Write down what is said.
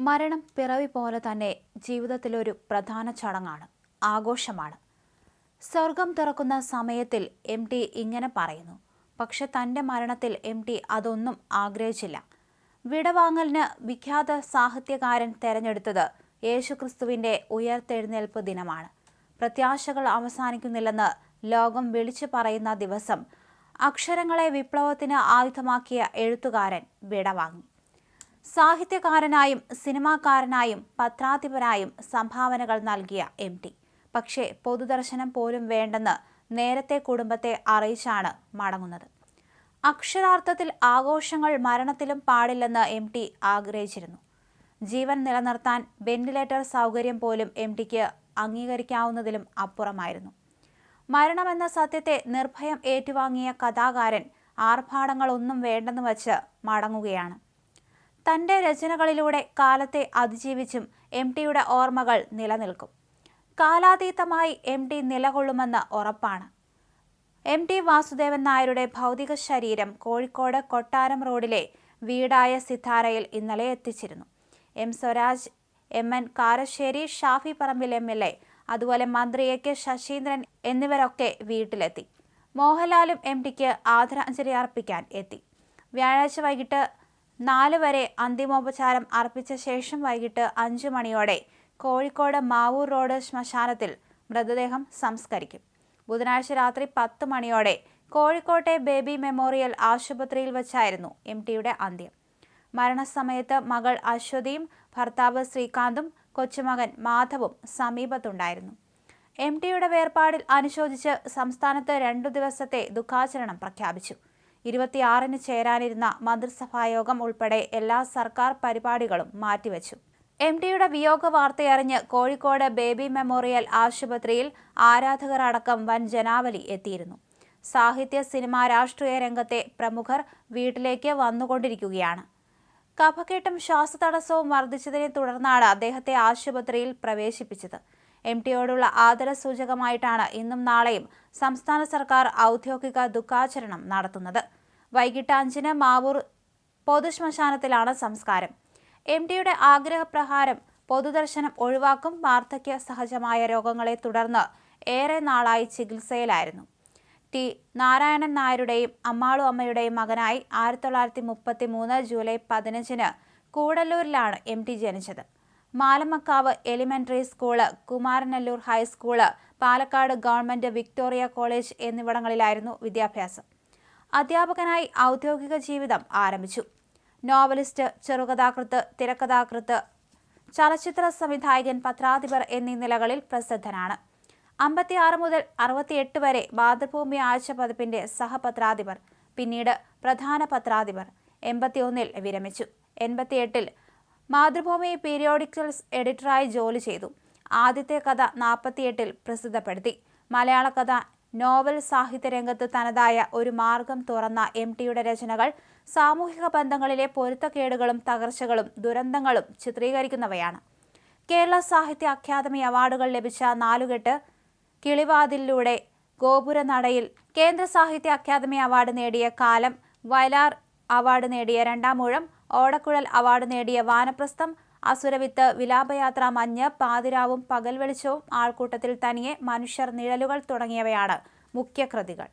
മരണം പിറവി പോലെ തന്നെ ജീവിതത്തിലൊരു പ്രധാന ചടങ്ങാണ് ആഘോഷമാണ്. സ്വർഗം തുറക്കുന്ന സമയത്തിൽ എം ടി ഇങ്ങനെ പറയുന്നു പക്ഷെ തന്റെ മരണത്തിൽ എം ടി അതൊന്നും ആഗ്രഹിച്ചില്ല. വിടവാങ്ങലിന് വിഖ്യാത സാഹിത്യകാരൻ തെരഞ്ഞെടുത്തത് യേശുക്രിസ്തുവിന്റെ ഉയർത്തെഴുന്നേൽപ്പ് ദിനമാണ്. പ്രത്യാശകൾ അവസാനിക്കുന്നില്ലെന്ന് ലോകം വിളിച്ചു പറയുന്ന ദിവസം അക്ഷരങ്ങളെ വിപ്ലവത്തിന് ആയുധമാക്കിയ എഴുത്തുകാരൻ വിടവാങ്ങി. സാഹിത്യകാരനായും സിനിമാക്കാരനായും പത്രാധിപരായും സംഭാവനകൾ നൽകിയ എം ടി. പക്ഷേ പൊതുദർശനം പോലും വേണ്ടെന്ന് നേരത്തെ കുടുംബത്തെ അറിയിച്ചാണ് മടങ്ങുന്നത്. അക്ഷരാർത്ഥത്തിൽ ആഘോഷങ്ങൾ മരണത്തിലും പാടില്ലെന്ന് എം ടി ആഗ്രഹിച്ചിരുന്നു. ജീവൻ നിലനിർത്താൻ വെന്റിലേറ്റർ സൗകര്യം പോലും എം ടിക്ക് അംഗീകരിക്കാവുന്നതിലും അപ്പുറമായിരുന്നു. മരണമെന്ന സത്യത്തെ നിർഭയം ഏറ്റുവാങ്ങിയ കഥാകാരൻ ആർഭാടങ്ങളൊന്നും വേണ്ടെന്ന് വച്ച് മടങ്ങുകയാണ്. തന്റെ രചനകളിലൂടെ കാലത്തെ അതിജീവിച്ചും എം ടിയുടെ ഓർമ്മകൾ നിലനിൽക്കും. കാലാതീതമായി എം ടി നിലകൊള്ളുമെന്ന് ഉറപ്പാണ്. എം ടി വാസുദേവൻ നായരുടെ ഭൗതിക ശരീരം കോഴിക്കോട് കൊട്ടാരം റോഡിലെ വീടായ സിതാരയിൽ ഇന്നലെ എത്തിച്ചിരുന്നു. M Swaraj M N Karassery Shafi Parambil M L A അതുപോലെ മന്ത്രി എ കെ ശശീന്ദ്രൻ എന്നിവരൊക്കെ വീട്ടിലെത്തി. മോഹൻലാലും എം ടിക്ക് ആദരാഞ്ജലി അർപ്പിക്കാൻ എത്തി. വ്യാഴാഴ്ച വൈകിട്ട് നാല് വരെ അന്തിമോപചാരം അർപ്പിച്ച ശേഷം വൈകിട്ട് അഞ്ചു മണിയോടെ കോഴിക്കോട് മാവൂർ റോഡ് ശ്മശാനത്തിൽ മൃതദേഹം സംസ്കരിക്കും. ബുധനാഴ്ച രാത്രി പത്ത് മണിയോടെ കോഴിക്കോട്ടെ ബേബി മെമ്മോറിയൽ ആശുപത്രിയിൽ വെച്ചായിരുന്നു എം ടിയുടെ അന്ത്യം. മരണസമയത്ത് മകൾ അശ്വതിയും ഭർത്താവ് ശ്രീകാന്തും കൊച്ചുമകൻ മാധവും സമീപത്തുണ്ടായിരുന്നു. എം ടിയുടെ വേർപാടിൽ അനുശോചിച്ച് സംസ്ഥാനത്ത് രണ്ടു ദിവസത്തെ ദുഃഖാചരണം പ്രഖ്യാപിച്ചു. ഇരുപത്തിയാറിന് ചേരാനിരുന്ന മന്ത്രിസഭായോഗം ഉൾപ്പെടെ എല്ലാ സർക്കാർ പരിപാടികളും മാറ്റിവെച്ചു. എം ഡിയുടെ വിയോഗ വാർത്തയറിഞ്ഞ് കോഴിക്കോട് ബേബി മെമ്മോറിയൽ ആശുപത്രിയിൽ ആരാധകർ അടക്കം വൻ ജനാവലി എത്തിയിരുന്നു. സാഹിത്യ സിനിമ രാഷ്ട്രീയ രംഗത്തെ പ്രമുഖർ വീട്ടിലേക്ക് വന്നുകൊണ്ടിരിക്കുകയാണ്. കഫക്കെട്ടും ശ്വാസതടസ്സവും വർദ്ധിച്ചതിനെ തുടർന്നാണ് അദ്ദേഹത്തെ ആശുപത്രിയിൽ പ്രവേശിപ്പിച്ചത്. എം ടിയോടുള്ള ആദരസൂചകമായിട്ടാണ് ഇന്നും നാളെയും സംസ്ഥാന സർക്കാർ ഔദ്യോഗിക ദുഃഖാചരണം നടത്തുന്നത്. വൈകിട്ട് അഞ്ചിന് മാവൂർ പൊതുശ്മശാനത്തിലാണ് സംസ്കാരം. എം ടിയുടെ ആഗ്രഹപ്രകാരം പൊതുദർശനം ഒഴിവാക്കും വാർദ്ധക്യ സഹജമായ രോഗങ്ങളെ തുടർന്ന് ഏറെ നാളായി ചികിത്സയിലായിരുന്നു. ടി നാരായണൻ നായരുടെയും അമ്മാളു അമ്മയുടെയും മകനായി ആയിരത്തി തൊള്ളായിരത്തി മുപ്പത്തി മൂന്ന് ജൂലൈ പതിനഞ്ചിന് കൂടല്ലൂരിലാണ് എം ടി ജനിച്ചത്. Malamakkavu elementary school Kumaranallur high school Palakkad government Victoria college എന്നിവിടങ്ങളിലായിരുന്നു വിദ്യാഭ്യാസം. അധ്യാപകനായി ഔദ്യോഗിക ജീവിതം ആരംഭിച്ചു. നോവലിസ്റ്റ് ചെറുകഥാകൃത്ത് തിരക്കഥാകൃത്ത് ചലച്ചിത്ര സംവിധായകൻ പത്രാധിപർ എന്നീ നിലകളിൽ പ്രസിദ്ധനാണ്. അമ്പത്തിയാറ് മുതൽ അറുപത്തിയെട്ട് വരെ മാതൃഭൂമി ആഴ്ച പതിപ്പിന്റെ സഹപത്രാധിപർ പിന്നീട് പ്രധാന പത്രാധിപർ എൺപത്തിയൊന്നിൽ വിരമിച്ചു. എൺപത്തിയെട്ടിൽ മാതൃഭൂമി പീരിയോഡിക്കൽസ് എഡിറ്ററായി ജോലി ചെയ്തു. ആദ്യത്തെ കഥ നാൽപ്പത്തിയെട്ടിൽ പ്രസിദ്ധപ്പെടുത്തി. മലയാള കഥ നോവൽ സാഹിത്യ രംഗത്ത് തനതായ ഒരു മാർഗം തുറന്ന എം ടിയുടെ രചനകൾ സാമൂഹിക ബന്ധങ്ങളിലെ പൊരുത്തക്കേടുകളും തകർച്ചകളും ദുരന്തങ്ങളും ചിത്രീകരിക്കുന്നവയാണ്. കേരള സാഹിത്യ അക്കാദമി അവാർഡുകൾ ലഭിച്ച നാലുകെട്ട് കിളിവാതിലൂടെ ഗോപുരനടയിൽ കേന്ദ്ര സാഹിത്യ അക്കാദമി അവാർഡ് നേടിയ കാലം വയലാർ അവാർഡ് നേടിയ രണ്ടാമൂഴം ഓടക്കുഴൽ അവാർഡ് നേടിയ വാനപ്രസ്ഥം അസുരവിത്ത് വിലാപയാത്ര മഞ്ഞ് പാതിരാവും പകൽ വെളിച്ചവും ആൾക്കൂട്ടത്തിൽ തനിയെ മനുഷ്യർ നിഴലുകൾ തുടങ്ങിയവയാണ് മുഖ്യകൃതികൾ.